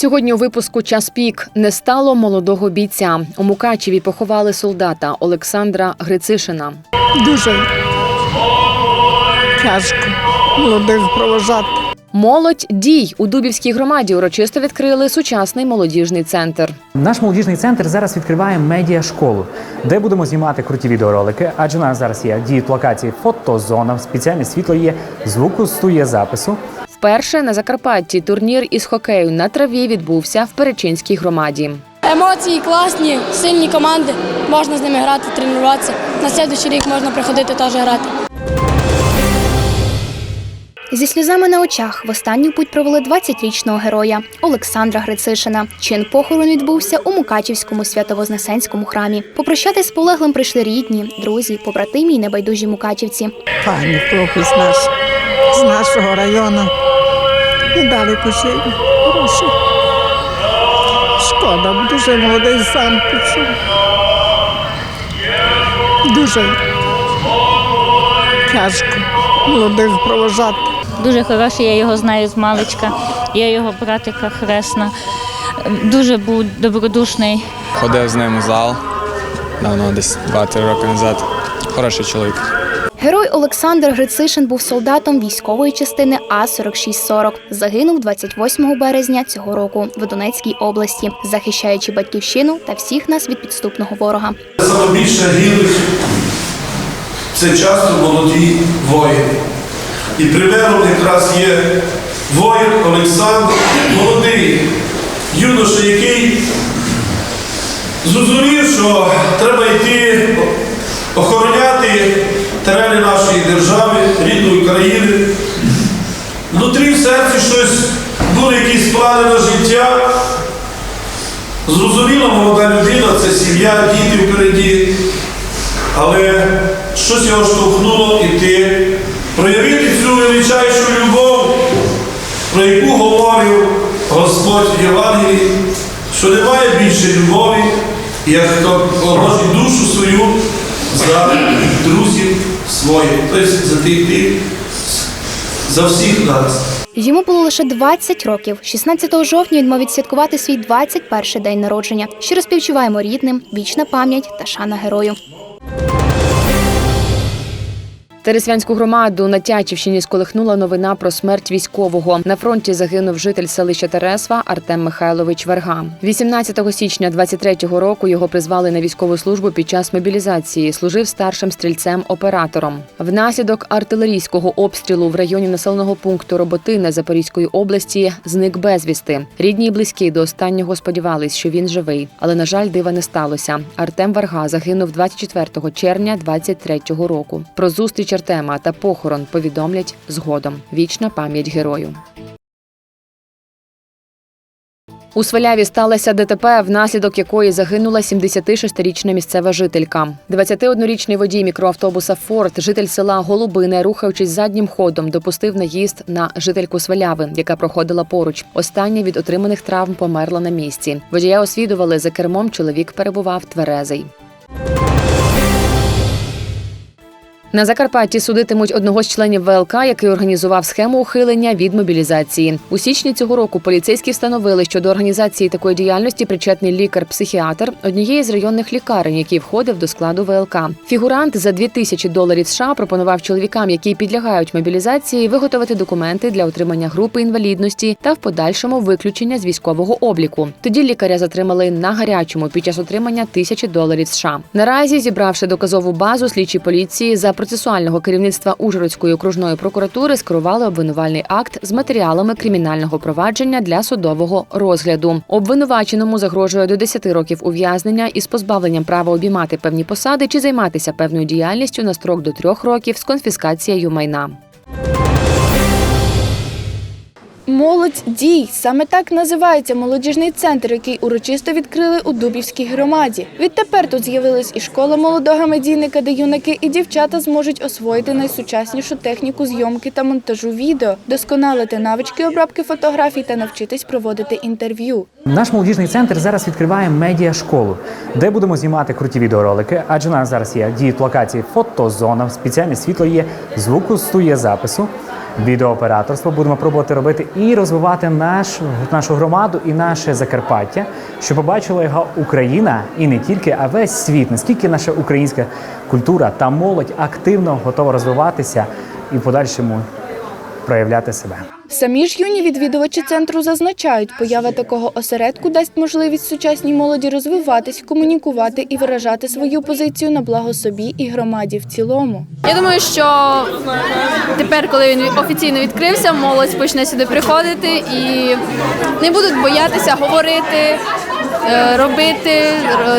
Сьогодні у випуску час пік не стало молодого бійця. У Мукачеві поховали солдата Олександра Грицишина. Дуже тяжко молодих проважати. Молодь дій у Дубівській громаді урочисто відкрили сучасний молодіжний центр. Наш молодіжний центр зараз відкриває медіашколу, де будемо знімати круті відеоролики. Адже у нас зараз є діють локації фотозона, спеціальне світло є, звуку студія запису. Вперше на Закарпатті турнір із хокею на траві відбувся в Перечинській громаді. Емоції класні, сильні команди. Можна з ними грати, тренуватися. На слідуючий рік можна приходити теж грати. Зі сльозами на очах в останню путь провели 20-річного героя Олександра Грицишина. Чин похорон відбувся у Мукачівському свято-вознесенському храмі. Попрощатись з полеглим прийшли рідні, друзі, побратимі й небайдужі мукачівці. Пані хлопець наш з нашого району. І далі кучі хороший. Шкода, дуже молодий сам пішов. Дуже тяжко молодих проважати. Дуже хороший, я його знаю з маличка. Я його братика хресна. Дуже був добродушний. Ходив з ним у зал давно, десь 2-3 роки назад. Хороший чоловік. Герой Олександр Грицишин був солдатом військової частини А 4640 Загинув 28 березня цього року в Донецькій області, захищаючи батьківщину та всіх нас від підступного ворога. Саме більше це часто молоді воїни. І примером якраз є воїн Олександр, молодий юноша, який зрозумів, що треба йти охороняти терени нашої держави, рідної країни. Внутрі в серці щось були якісь плани життя. Зрозуміло, молода людина, це сім'я, діти впереді. Але щось його штовхнуло іти, проявити цю величайшу любов, про яку говорив Господь в Євангелії, що немає більше любові, як хто положить душу свою за друзів своїх, тобто за тих тих, за всіх нас. Йому було лише 20 років. 16 жовтня він мав відсвяткувати свій 21 день народження. Щиро співчуваємо рідним, вічна пам'ять та шана герою. Тересвянську громаду на Тячівщині сколихнула новина про смерть військового. На фронті загинув житель селища Тересва Артем Михайлович Варга. 18 січня 23-го року його призвали на військову службу під час мобілізації. Служив старшим стрільцем-оператором. Внаслідок артилерійського обстрілу в районі населеного пункту Роботине Запорізької області зник безвісти. Рідні і близькі до останнього сподівались, що він живий, але на жаль, дива не сталося. Артем Варга загинув 24 червня 23-го року. Про зустріч Артема та похорон повідомлять згодом. Вічна пам'ять герою. У Сваляві сталося ДТП, внаслідок якої загинула 76-річна місцева жителька. 21-річний водій мікроавтобуса Форд, житель села Голубине, рухаючись заднім ходом, допустив наїзд на жительку Сваляви, яка проходила поруч. Остання від отриманих травм померла на місці. Водія освідували за кермом. Чоловік перебував тверезий. На Закарпатті судитимуть одного з членів ВЛК, який організував схему ухилення від мобілізації. У січні цього року поліцейські встановили, що до організації такої діяльності причетний лікар-психіатр однієї з районних лікарень, який входив до складу ВЛК. Фігурант за 2000 доларів США пропонував чоловікам, які підлягають мобілізації, виготовити документи для отримання групи інвалідності та в подальшому виключення з військового обліку. Тоді лікаря затримали на гарячому під час отримання тисячі доларів США. Наразі, зібравши доказову базу, слідчі поліції за процесуального керівництва Ужгородської окружної прокуратури скерували обвинувальний акт з матеріалами кримінального провадження для судового розгляду. Обвинуваченому загрожує до 10 років ув'язнення із позбавленням права обіймати певні посади чи займатися певною діяльністю на строк до трьох років з конфіскацією майна. Молодь дій саме так називається молодіжний центр, який урочисто відкрили у Дубівській громаді. Відтепер тут з'явилась і школа молодого медійника, де юнаки і дівчата зможуть освоїти найсучаснішу техніку зйомки та монтажу відео, досконалити навички обробки фотографій та навчитись проводити інтерв'ю. Наш молодіжний центр зараз відкриває медіашколу, де будемо знімати круті відеоролики. Адже у нас зараз є діють локації фотозона, спеціальне світло є, звуку студія запису. Відеооператорство. Будемо пробувати робити і розвивати наш, нашу громаду і наше Закарпаття, щоб побачила його Україна і не тільки, а весь світ. Наскільки наша українська культура та молодь активно готова розвиватися і в подальшому проявляти себе. Самі ж юні відвідувачі центру зазначають, поява такого осередку дасть можливість сучасній молоді розвиватись, комунікувати і виражати свою позицію на благо собі і громаді в цілому. Я думаю, що тепер, коли він офіційно відкрився, молодь почне сюди приходити і не будуть боятися говорити, робити,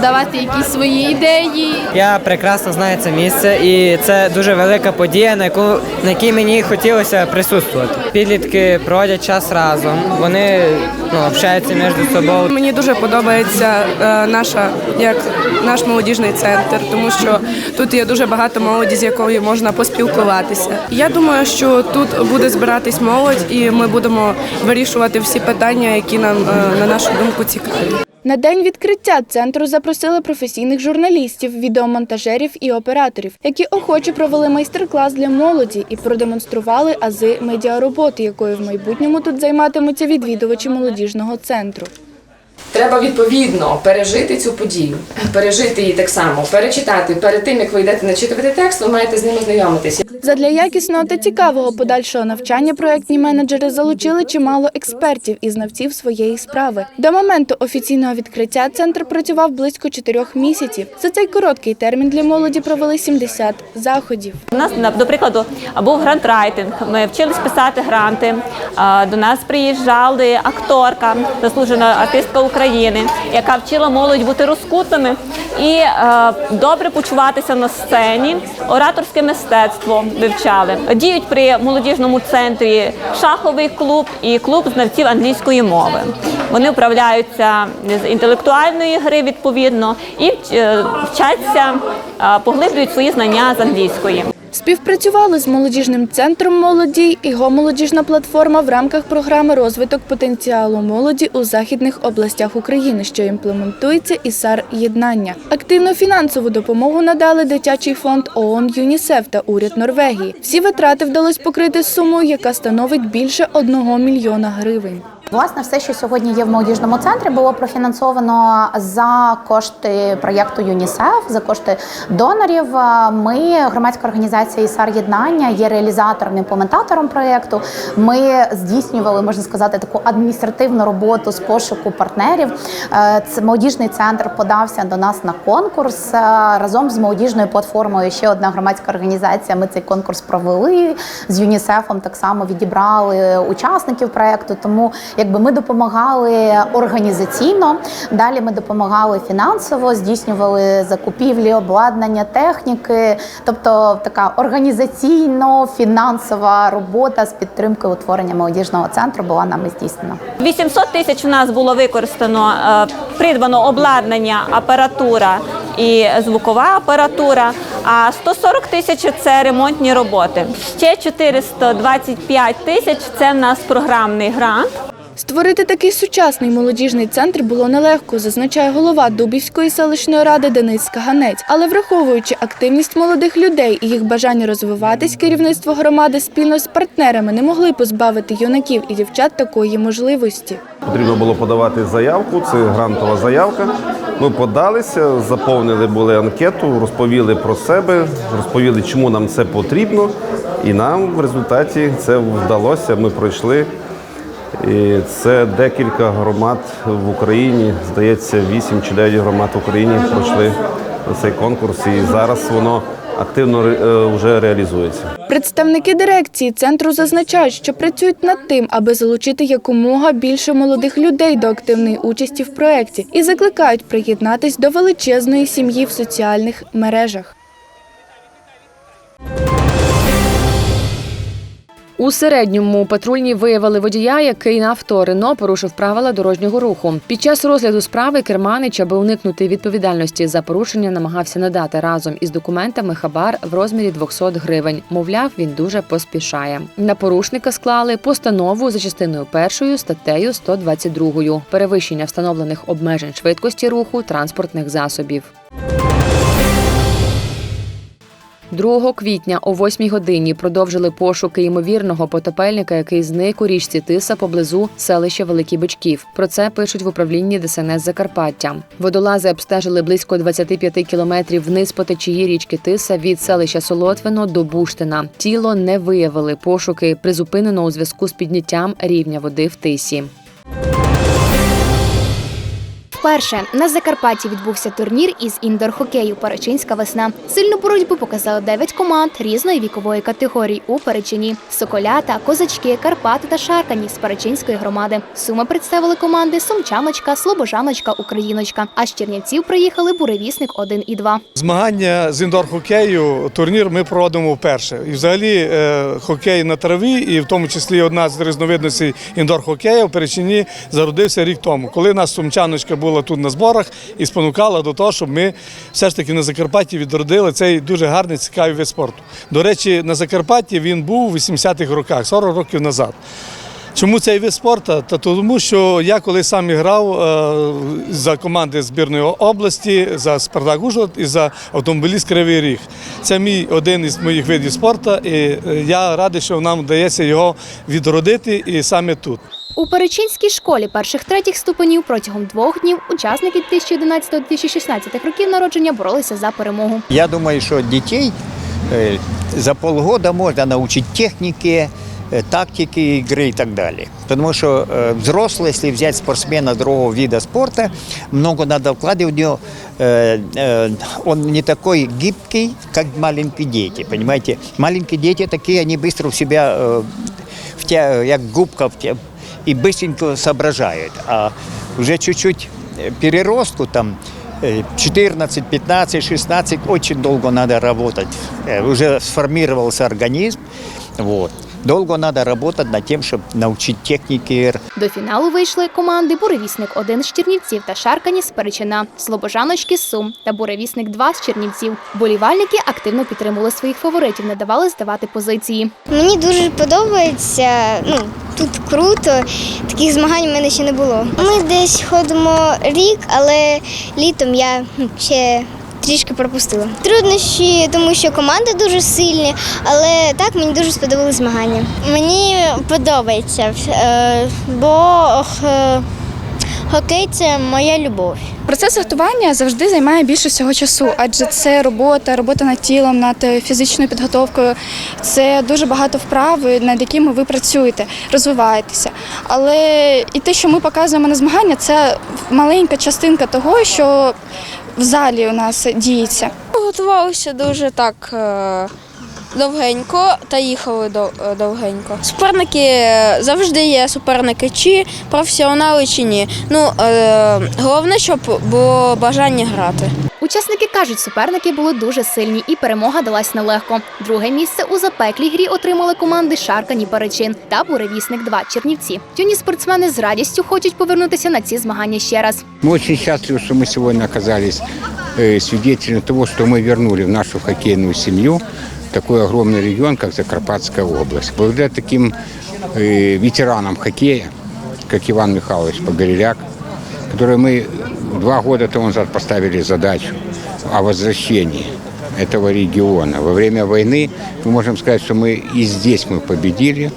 давати якісь свої ідеї. Я прекрасно знаю це місце, і це дуже велика подія, на яку на якій мені хотілося присутствувати. Підлітки проводять час разом, вони ну, общаються між собою. Мені дуже подобається е, наша як наш молодіжний центр, тому що тут є дуже багато молоді, з якою можна поспілкуватися. Я думаю, що тут буде збиратись молодь, і ми будемо вирішувати всі питання, які нам е, на нашу думку цікаві. На день відкриття центру запросили професійних журналістів, відеомонтажерів і операторів, які охоче провели майстер-клас для молоді і продемонстрували ази медіароботи, якою в майбутньому тут займатимуться відвідувачі молодіжного центру. Треба відповідно пережити цю подію, пережити її так само, перечитати. Перед тим як ви йдете начитувати текст, ви маєте з ними знайомитися. Задля якісного та цікавого подальшого навчання проектні менеджери залучили чимало експертів і знавців своєї справи. До моменту офіційного відкриття центр працював близько чотирьох місяців. За цей короткий термін для молоді провели 70 заходів. У нас, на- до прикладу, був грантрайтинг. Ми вчились писати гранти. До нас приїжджали акторка, заслужена артистка України, яка вчила молодь бути розкутими і е, добре почуватися на сцені. Ораторське мистецтво вивчали. Діють при молодіжному центрі шаховий клуб і клуб знавців англійської мови. Вони вправляються з інтелектуальної гри відповідно і е, вчаться, е, поглиблюють свої знання з англійської. Співпрацювали з молодіжним центром молоді і молодіжна платформа в рамках програми розвиток потенціалу молоді у західних областях України, що імплементується ІСАР єднання. Активну фінансову допомогу надали дитячий фонд ООН ЮНІСЕФ та уряд Норвегії. Всі витрати вдалось покрити сумою, яка становить більше одного мільйона гривень. Власне, все, що сьогодні є в молодіжному центрі, було профінансовано за кошти проєкту ЮНІСЕФ, за кошти донорів. Ми, громадська організація ІСАР Єднання, є реалізатором імплементатором проєкту. Ми здійснювали, можна сказати, таку адміністративну роботу з пошуку партнерів. Е, молодіжний центр подався до нас на конкурс Е, разом з молодіжною платформою. Ще одна громадська організація. Ми цей конкурс провели з ЮНІСЕФом. Так само відібрали учасників проєкту. Тому якби ми допомагали організаційно. Далі ми допомагали фінансово, здійснювали закупівлі, обладнання, техніки, тобто така організаційно-фінансова робота з підтримки утворення молодіжного центру була нами здійснена. 800 тисяч у нас було використано, е, придбано обладнання, апаратура і звукова апаратура, а 140 тисяч це ремонтні роботи. Ще 425 тисяч це в нас програмний грант. Створити такий сучасний молодіжний центр було нелегко, зазначає голова Дубівської селищної ради Денис Каганець. Але враховуючи активність молодих людей і їх бажання розвиватись, керівництво громади спільно з партнерами не могли позбавити юнаків і дівчат такої можливості. Потрібно було подавати заявку, це грантова заявка. Ми подалися, заповнили були анкету, розповіли про себе, розповіли, чому нам це потрібно, і нам в результаті це вдалося. Ми пройшли. І це декілька громад в Україні. Здається, 8 чи 9 громад в Україні пройшли цей конкурс, і зараз воно активно е, вже реалізується. Представники дирекції центру зазначають, що працюють над тим, аби залучити якомога більше молодих людей до активної участі в проєкті і закликають приєднатись до величезної сім'ї в соціальних мережах. У середньому патрульні виявили водія, який на авто Рено порушив правила дорожнього руху. Під час розгляду справи керманич, аби уникнути відповідальності за порушення, намагався надати разом із документами хабар в розмірі 200 гривень. Мовляв, він дуже поспішає. На порушника склали постанову за частиною першою статтею 122 перевищення встановлених обмежень швидкості руху транспортних засобів. 2 квітня о 8 годині продовжили пошуки ймовірного потопельника, який зник у річці Тиса поблизу селища Великий Бичків. Про це пишуть в управлінні ДСНС Закарпаття. Водолази обстежили близько 25 кілометрів вниз по течії річки Тиса від селища Солотвино до Буштина. Тіло не виявили. Пошуки призупинено у зв'язку з підняттям рівня води в тисі. Вперше на Закарпатті відбувся турнір із індор-хокею Перечинська весна. Сильну боротьбу показали 9 команд різної вікової категорії у Перечині: Соколята, Козачки, Карпати та Шаркані з Перечинської громади. Суми представили команди Сумчаночка, Слобожаночка, Україночка. А з Чернівців приїхали буревісник 1 і 2. Змагання з індор-хокею, турнір ми проводимо вперше. І взагалі е, хокей на траві, і в тому числі одна з різновидностей індор-хокею в Перечині зародився рік тому, коли нас сумчаночка була тут на зборах і спонукала до того, щоб ми все ж таки на Закарпатті відродили цей дуже гарний, цікавий вид спорту. До речі, на Закарпатті він був у 80-х роках, 40 років назад. Чому цей вид спорту? Та тому, що я коли сам грав е, за команди збірної області, за Спартак Ужгород і за автомобіліст Кривий Ріг. Це мій один із моїх видів спорту, і е, я радий, що нам вдається його відродити і саме тут. У Перечинській школі перших третіх ступенів протягом двох днів учасники 2011-2016 років народження боролися за перемогу. Я думаю, что детей э, за полгода можно научить технике, э, тактике игры и так далее. Потому что э, взрослый, если взять спортсмена другого вида спорта, много надо вкладывать в него. Э, э, он не такой гибкий, как маленькие дети, понимаете? Маленькие дети такие, они быстро в себя, э, втя, як губка, втя, и быстренько соображают. А уже чуть-чуть переростку там э, 14, 15, 16, очень долго надо работать. Э, Уже сформировался организм. Вот. Долго надо работать над тем, чтобы научить технике До фіналу вийшли команди Буревісник 1 з Чернівців та Шаркані з Перечина, Слобожаночки з Сум та Буревісник 2 з Чернівців. Болівальники активно підтримували своїх фаворитів, не давали здавати позиції. Мені дуже подобається. Ну тут круто. Таких змагань в мене ще не було. Ми десь ходимо рік, але літом я ну, ще. Трішки пропустила. Труднощі, тому що команди дуже сильні, але так мені дуже сподобались змагання. Мені подобається, е, бо е, хокей це моя любов. Процес готування завжди займає більше всього часу, адже це робота, робота над тілом, над е, фізичною підготовкою. Це дуже багато вправ, над якими ви працюєте, розвиваєтеся. Але і те, що ми показуємо на змагання, це маленька частинка того, що в залі у нас діється. Готувалися дуже так е, довгенько та їхали дов- е, довгенько. Суперники е, завжди є суперники, чи професіонали, чи ні. Ну е, головне, щоб було бажання грати. Учасники кажуть, суперники були дуже сильні, і перемога далась нелегко. Друге місце у запеклій грі отримали команди Шаркані Перечин та Буревісник 2 Чернівці. Юні спортсмени з радістю хочуть повернутися на ці змагання ще раз. Мы очень счастливы, что мы сегодня оказались э, свидетелями того, что мы вернули в нашу хоккейную семью такой огромный регион, как Закарпатская область. Благодаря таким э, ветеранам хоккея, как Иван Михайлович Погореляк, которые мы два года тому назад поставили задачу о возвращении этого региона. Во время войны мы можем сказать, что мы и здесь мы победили,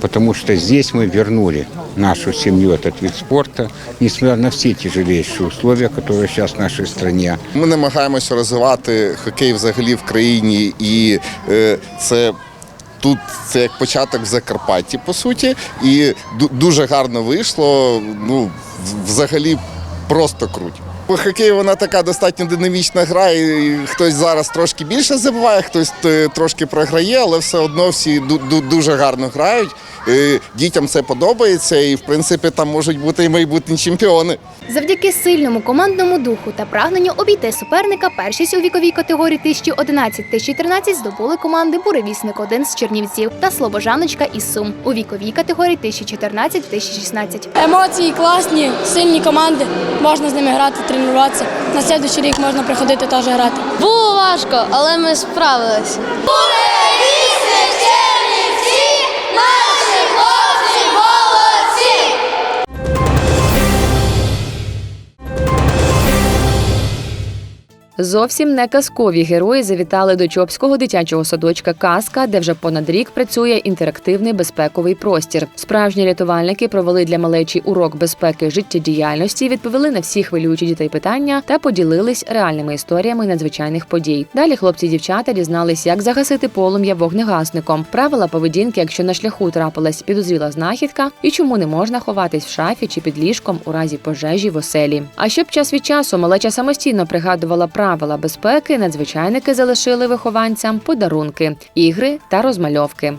потому что здесь мы вернули нашу семью этот вид спорта, несмотря на все тяжелейшие условия, которые сейчас в нашей стране. Ми намагаємося розвивати хокей взагалі в країні, і е, це тут це як початок в Закарпатті, по суті, і ду- дуже гарно вийшло. Ну, в- взагалі, просто круть. Хокей вона така достатньо динамічна гра, і хтось зараз трошки більше забиває, хтось е, трошки програє, але все одно всі ду- ду- дуже гарно грають. Е, Дітям це подобається, і в принципі там можуть бути і майбутні чемпіони. Завдяки сильному командному духу та прагненню обійти суперника, першість у віковій категорії 1011-1013 здобули команди Буревісник 1 з Чернівців та Слобожаночка із Сум у віковій категорії 1014-1016. Емоції класні, сильні команди. Можна з ними грати, тренуватися. На слідуючий рік можна приходити теж грати. Було важко, але ми справилися. Зовсім не казкові герої завітали до Чопського дитячого садочка Казка, де вже понад рік працює інтерактивний безпековий простір. Справжні рятувальники провели для малечі урок безпеки життєдіяльності, відповіли на всі хвилюючі дітей питання та поділились реальними історіями надзвичайних подій. Далі хлопці і дівчата дізнались, як загасити полум'я вогнегасником, правила поведінки, якщо на шляху трапилась підозріла знахідка, і чому не можна ховатись в шафі чи під ліжком у разі пожежі в оселі. А щоб час від часу малеча самостійно пригадувала правила безпеки, надзвичайники залишили вихованцям подарунки, ігри та розмальовки.